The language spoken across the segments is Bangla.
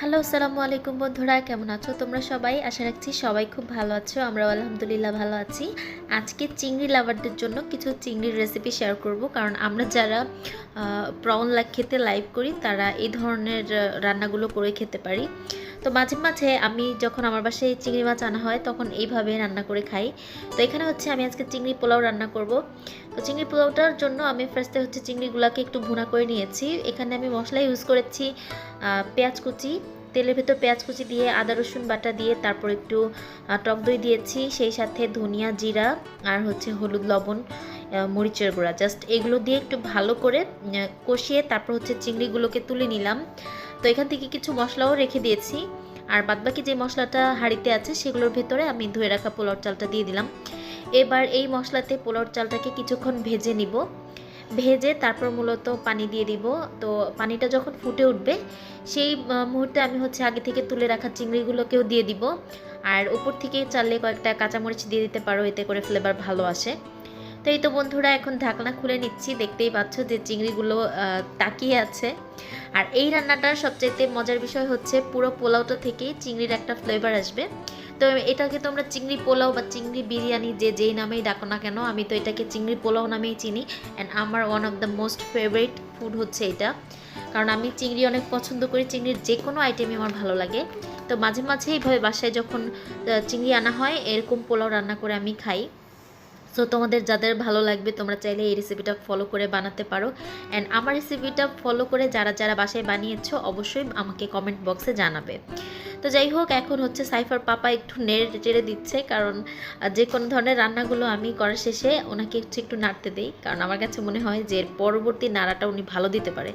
হ্যালো, আসসালামু আলাইকুম বন্ধুরা, কেমন আছো তোমরা সবাই? আশা রাখছি সবাই খুব ভালো আছো, আমরাও আলহামদুলিল্লাহ ভালো আছি। আজকে চিংড়ি লাভারদের জন্য কিছু চিংড়ির রেসিপি শেয়ার করব, কারণ আমরা যারা প্রন খেতে লাইভ করি, তারা এই ধরনের রান্নাগুলো করে খেতে পারি। তো মাঝে মাঝে আমি যখন আমার বাসায় চিংড়ি মাছ আনা হয়, তখন এইভাবে রান্না করে খাই। তো এখানে হচ্ছে আমি আজকে চিংড়ি পোলাও রান্না করব। তো চিংড়ি পোলাওটার জন্য আমি ফার্স্টে হচ্ছে চিংড়িগুলোকে একটু ভুনা করে নিয়েছি। এখানে আমি মশলা ইউজ করেছি পেঁয়াজ কুচি। তেলের ভেতর পেঁয়াজ কুচি দিয়ে আদা, রসুন বাটা দিয়ে তারপর একটু টক দই দিয়েছি। সেই সাথে ধনিয়া জিরা আর হচ্ছে হলুদ লবণ মরিচের গুঁড়া। জাস্ট এগুলো দিয়ে একটু ভালো করে কষিয়ে তারপর হচ্ছে চিংড়িগুলোকে তুলে নিলাম। তো এখান থেকে কিছু মশলাও রেখে দিয়েছি। আর বাদবাকি যে মশলাটা হাঁড়িতে আছে, সেগুলোর ভেতরে আমি ধুয়ে রাখা পোলাওর চালটা দিয়ে দিলাম। এবার এই মশলাতে পোলাওর চালটাকে কিছুক্ষণ ভেজে নিব। ভেজে তারপর মূলত পানি দিয়ে দিব। তো পানিটা যখন ফুটে উঠবে, সেই মুহূর্তে আমি হচ্ছে আগে থেকে তুলে রাখা চিংড়িগুলোকেও দিয়ে দিব। আর উপর থেকে চাললে কয়েকটা কাঁচামরিচ দিয়ে দিতে পারো, এতে করে ফ্লেভার ভালো আসে। তো এই তো বন্ধুরা, এখন ঢাকনা খুলে নিচ্ছি। দেখতেই পাচ্ছ যে চিংড়িগুলো তাকিয়ে আছে। আর এই রান্নাটার সবচাইতে মজার বিষয় হচ্ছে পুরো পোলাওটা থেকেই চিংড়ির একটা ফ্লেভার আসবে। তো এটাকে তোমরা চিংড়ি পোলাও বা চিংড়ি বিরিয়ানি যে যেই নামেই ডাকো না কেন, আমি তো এটাকে চিংড়ি পোলাও নামেই চিনি। অ্যান্ড আমার one of the most favourite food হচ্ছে এটা। কারণ আমি চিংড়ি অনেক পছন্দ করি, চিংড়ির যে কোনো আইটেমই আমার ভালো লাগে। তো মাঝে মাঝে এইভাবে বাসায় যখন চিংড়ি আনা হয়, এরকম পোলাও রান্না করে আমি খাই। সো তোমাদের যাদের ভালো লাগবে, তোমরা চাইলে এই রেসিপিটা ফলো করে বানাতে পারো. অ্যান্ড আমার রেসিপিটা ফলো করে যারা যারা বাসায় বানিয়েছো, অবশ্যই আমাকে কমেন্ট বক্সে জানাবে। তো যাই হোক, এখন হচ্ছে সাইফার পাপা একটু নেড়ে চেড়ে দিচ্ছে, কারণ যে কোনো ধরনের রান্নাগুলো আমি করার শেষে ওনাকে হচ্ছে একটু নাড়তে দিই, কারণ আমার কাছে মনে হয় যে পরবর্তী নাড়াটা উনি ভালো দিতে পারে।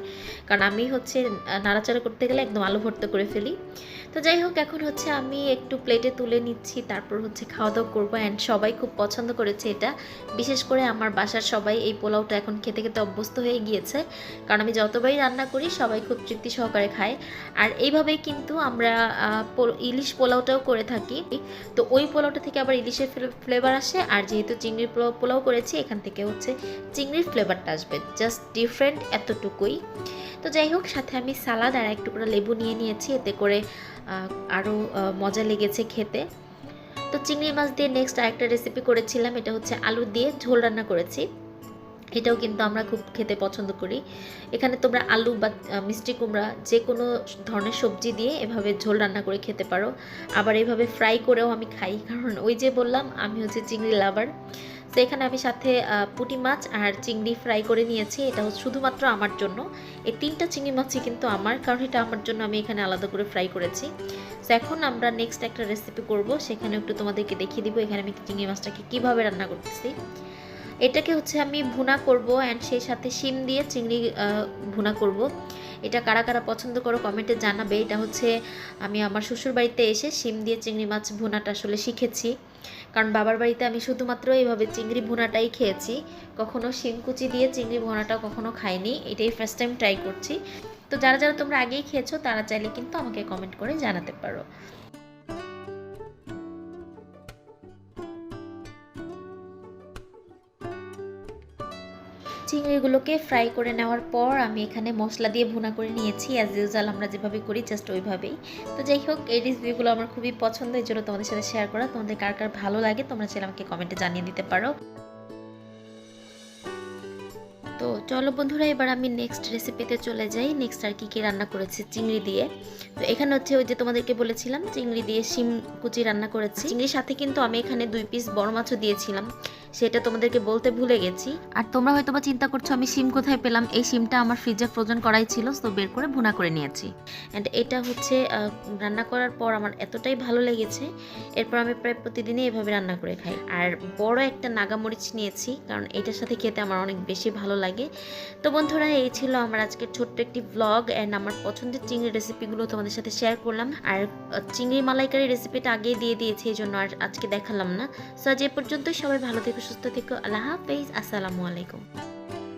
কারণ আমি হচ্ছে নাড়াচাড়া করতে গেলে একদম আলু ভর্তা করে ফেলি। তো যাই হোক, এখন হচ্ছে আমি একটু প্লেটে তুলে নিচ্ছি, তারপর হচ্ছে খাওয়া দাওয়া করব অ্যান্ড সবাই খুব পছন্দ করেছে এটা। বিশেষ করে আমার বাসার সবাই এই পোলাওটা এখন খেতে খেতে অভ্যস্ত হয়ে গিয়েছে, কারণ আমি যতবারই রান্না করি সবাই খুব তৃপ্তি সহকারে খায়। আর এইভাবেই কিন্তু আমরা ইলিশ পোলাওটাও করে থাকি। তো ওই পোলাওটা থেকে আবার ইলিশের ফ্লেভার আসে। আর যেহেতু চিংড়ির পোলাও করেছি, এখান থেকে হচ্ছে চিংড়ির ফ্লেভারটা আসবে। জাস্ট ডিফারেন্ট এতটুকুই। তো যাই হোক, সাথে আমি সালাদ আর এক টুকরা লেবু নিয়ে নিয়েছি। এতে করে আরও মজা লেগেছে খেতে। তো চিংড়ি মাছ দিয়ে নেক্সট আরেকটা রেসিপি করেছিলাম। এটা হচ্ছে আলু দিয়ে ঝোল রান্না করেছি। এটাও কিন্তু আমরা খুব খেতে পছন্দ করি। এখানে তোমরা আলু বা মিষ্টি কুমড়া যে কোনো ধরনের সবজি দিয়ে এভাবে ঝোল রান্না করে খেতে পারো। আবার এভাবে ফ্রাই করেও আমি খাই। কারণ ওই যে বললাম, আমি হচ্ছে চিংড়ি লাভার তো এখানে আমি সাথে পুঁটি মাছ আর চিংড়ি ফ্রাই করে নিয়েছি। এটা হচ্ছে শুধুমাত্র আমার জন্য। এই তিনটা চিংড়ি মাছই কিন্তু আমার, কারণ এটা আমার জন্য আমি এখানে আলাদা করে ফ্রাই করেছি। তো এখন আমরা নেক্সট একটা রেসিপি করব। সেখানে একটু তোমাদেরকে দেখিয়ে দিব এখানে আমি চিংড়ি মাছটাকে কীভাবে রান্না করতেছি। এটাকে হচ্ছে আমি ভুনা করব অ্যান্ড সেই সাথে শিম দিয়ে চিংড়ি ভুনা করব। এটা কারা কারা পছন্দ করো কমেন্টে জানাবে। এটা হচ্ছে আমি আমার শ্বশুর বাড়িতে এসে শিম দিয়ে চিংড়ি মাছ ভুনাটা আসলে শিখেছি। কারণ বাবার বাড়িতে আমি শুধুমাত্র এইভাবে চিংড়ি ভুনাটাই খেয়েছি। কখনো শিম কুচি দিয়ে চিংড়ি ভুনাটা কখনো খাইনি। এটাই ফার্স্ট টাইম ট্রাই করছি। তো যারা যারা তোমরা আগেই খেয়েছো, তারা চাইলে কিন্তু আমাকে কমেন্ট করে জানাতে পারো। চিংড়িগুলোকে ফ্রাই করে নেওয়ার পর আমি এখানে মশলা দিয়ে ভুনা করে নিয়েছি। অ্যাজ ইউজাল আমরা যেভাবে করি জাস্ট ওইভাবেই। তো যাই হোক, এই রেসিপিগুলো আমার খুবই পছন্দ, এই জন্য তোমাদের সাথে শেয়ার করা। তোমাদের কার কার ভালো লাগে তোমরা চাইলে আমাকে কমেন্টে জানিয়ে দিতে পারো। তো চলো বন্ধুরা, এবার আমি নেক্সট রেসিপিতে চলে যাই। নেক্সট আর কি কি রান্না করেছি চিংড়ি দিয়ে। তো এখানে হচ্ছে ওই যে তোমাদেরকে বলেছিলাম, চিংড়ি দিয়ে শিম কুচি রান্না করেছি। চিংড়ির সাথে কিন্তু আমি এখানে দুই পিস বড় মাছও দিয়েছিলাম। সেটা তোমাদেরকে বলতে ভুলে গেছি। আর তোমরা হয়তো বা চিন্তা করছ, আমি সিম কোথায় পেলাম? এই সিমটা আমার ফ্রিজে ফ্রোজেন করাই ছিল, তো বের করে ভুনা করে নিয়েছি। অ্যান্ড এটা হচ্ছে রান্না করার পর আমার এতটাই ভালো লেগেছে, এরপর আমি প্রায় প্রতিদিনই এভাবে রান্না করে খাই। আর বড় একটা নাগামরিচ নিয়েছি, কারণ এটার সাথে খেতে আমার অনেক বেশি ভালো লাগে। তো বন্ধুরা, এই ছিল আমার আজকের ছোট্ট একটি ব্লগ অ্যান্ড আমার পছন্দের চিংড়ি রেসিপিগুলো তোমাদের সাথে শেয়ার করলাম। আর চিংড়ি মালাইকারি রেসিপিটা আগেই দিয়ে দিয়েছি, এই জন্য আর আজকে দেখালাম না। সো আজ এ পর্যন্তই, সবাই ভালো থেকো সুস্থ থেকো আল্লাহ হাফেজ আসসালামু আলাইকুম।